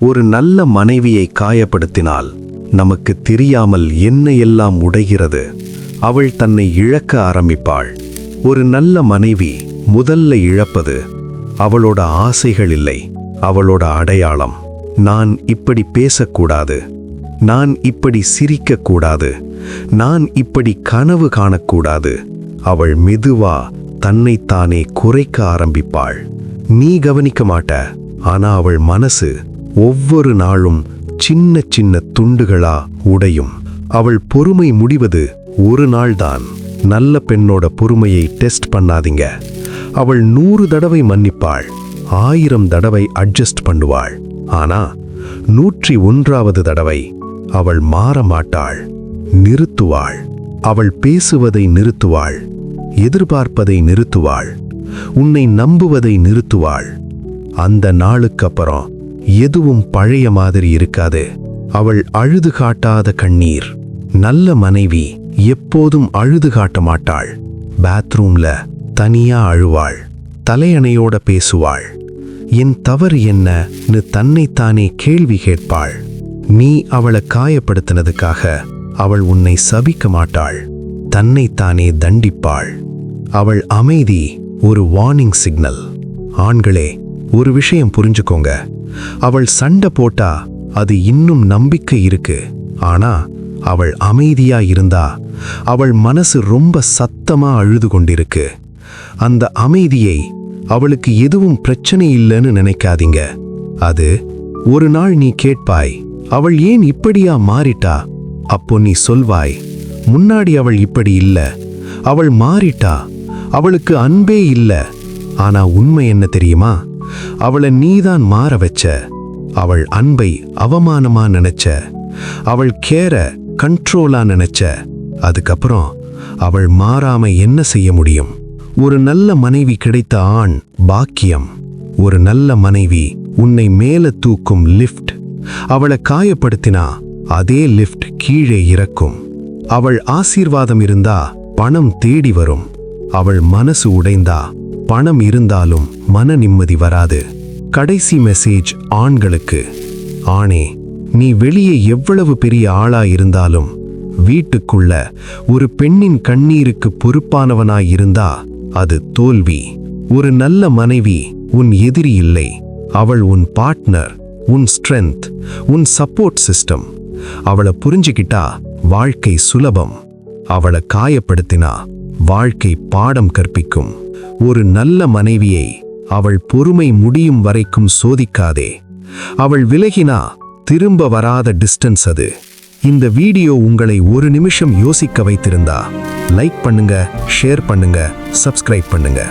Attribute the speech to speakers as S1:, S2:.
S1: ஒரு நல்ல மனைவியை காயப்படுத்தினால் நமக்கு தெரியாமல் என்ன எல்லாம் உடைகிறது? அவள் தன்னை இழக்க ஆரம்பிப்பாள். ஒரு நல்ல மனைவி முதல்ல இழப்பது அவளோட ஆசைகள் இல்லை அவளோட அடையாளம். நான் இப்படி பேசக்கூடாது நான் இப்படி சிரிக்கக்கூடாது நான் இப்படி கனவு காணக்கூடாது. அவள் மெதுவா தன்னைத்தானே குறைக்க ஆரம்பிப்பாள். நீ கவனிக்க மாட்ட ஆனா அவள் மனசு ஒவ்வொரு நாளும் சின்ன சின்ன துண்டுகளா உடையும். அவள் பொறுமை முடிவது ஒரு நாள்தான். நல்ல பெண்ணோட பொறுமையை டெஸ்ட் பண்ணாதீங்க. அவள் நூறு தடவை மன்னிப்பாள் ஆயிரம் தடவை அட்ஜஸ்ட் பண்ணுவாள். ஆனா நூற்றி ஒன்றாவது தடவை அவள் மாற மாட்டாள் நிறுத்துவாள். அவள் பேசுவதை நிறுத்துவாள் எதிர்பார்ப்பதை நிறுத்துவாள் உன்னை நம்புவதை நிறுத்துவாள். அந்த நாளுக்கு அப்புறம் எதுவும் பழைய மாதிரி இருக்காது. அவள் அழுது காட்டாத கண்ணீர். நல்ல மனைவி எப்போதும் அழுது காட்ட மாட்டாள். பாத்ரூம்ல தனியா அழுவாள். தலையணையோட பேசுவாள். என் தவறு என்னன்னு தன்னைத்தானே கேள்வி கேட்பாள். நீ அவளை காயப்படுத்தினதுக்காக அவள் உன்னை சபிக்க மாட்டாள். தன்னைத்தானே தண்டிப்பாள். அவள் அமைதி ஒரு வார்னிங் சிக்னல் ஆண்களே ஒரு விஷயம் புரிஞ்சுக்கோங்க. அவள் சண்டை போட்டா அது இன்னும் நம்பிக்கை இருக்கு. ஆனா அவள் அமைதியா இருந்தா அவள் மனசு ரொம்ப சத்தமா அழுது கொண்டிருக்கு. அந்த அமைதியை அவளுக்கு எதுவும் பிரச்சனை இல்லைன்னு நினைக்காதீங்க. அது ஒரு நாள் நீ கேட்பாய் அவள் ஏன் இப்படியா மாறிட்டா? அப்போ நீ சொல்வாய் முன்னாடி அவள் இப்படி இல்ல அவள் மாறிட்டா அவளுக்கு அன்பே இல்ல. ஆனா உண்மை என்ன தெரியுமா? அவளை நீதான் மாற வச்ச. அவள் அன்பை அவமானமா நினைச்ச. அவள் கேர கண்ட்ரோலா நினைச்ச. அதுக்கப்புறம் அவள் மாறாம என்ன செய்ய முடியும்? ஒரு நல்ல மனைவி கிடைத்த ஆண் பாக்கியம். ஒரு நல்ல மனைவி உன்னை மேல தூக்கும் லிஃப்ட் அவளை காயப்படுத்தினா அதே லிஃப்ட் கீழே இறக்கும். அவள் ஆசீர்வாதம் இருந்தா பணம் தேடி வரும். அவள் மனசு உடைந்தா பணம் இருந்தாலும் மன நிம்மதி வராது. கடைசி மெசேஜ் ஆண்களுக்கு ஆணே நீ வெளியே எவ்வளவு பெரிய ஆளா இருந்தாலும் வீட்டுக்குள்ள ஒரு பெண்ணின் கண்ணீருக்கு பொறுப்பானவனாய் இருந்தா அது தோல்வி. ஒரு நல்ல மனைவி உன் எதிரி இல்லை. அவள் உன் பார்ட்னர் உன் ஸ்ட்ரென்த் உன் சப்போர்ட் சிஸ்டம் அவளை புரிஞ்சுக்கிட்டா வாழ்க்கை சுலபம். அவளை காயப்படுத்தினா வாழ்க்கை பாடம் கற்பிக்கும். ஒரு நல்ல மனைவியை அவள் பொறுமை முடியும் வரைக்கும் சோதிக்காதே. அவள் விலகினா திரும்ப வராத டிஸ்டன்ஸ் அது. இந்த வீடியோ உங்களை ஒரு நிமிஷம் யோசிக்க வைத்திருந்தா லைக் பண்ணுங்க ஷேர் பண்ணுங்க சப்ஸ்கிரைப் பண்ணுங்க.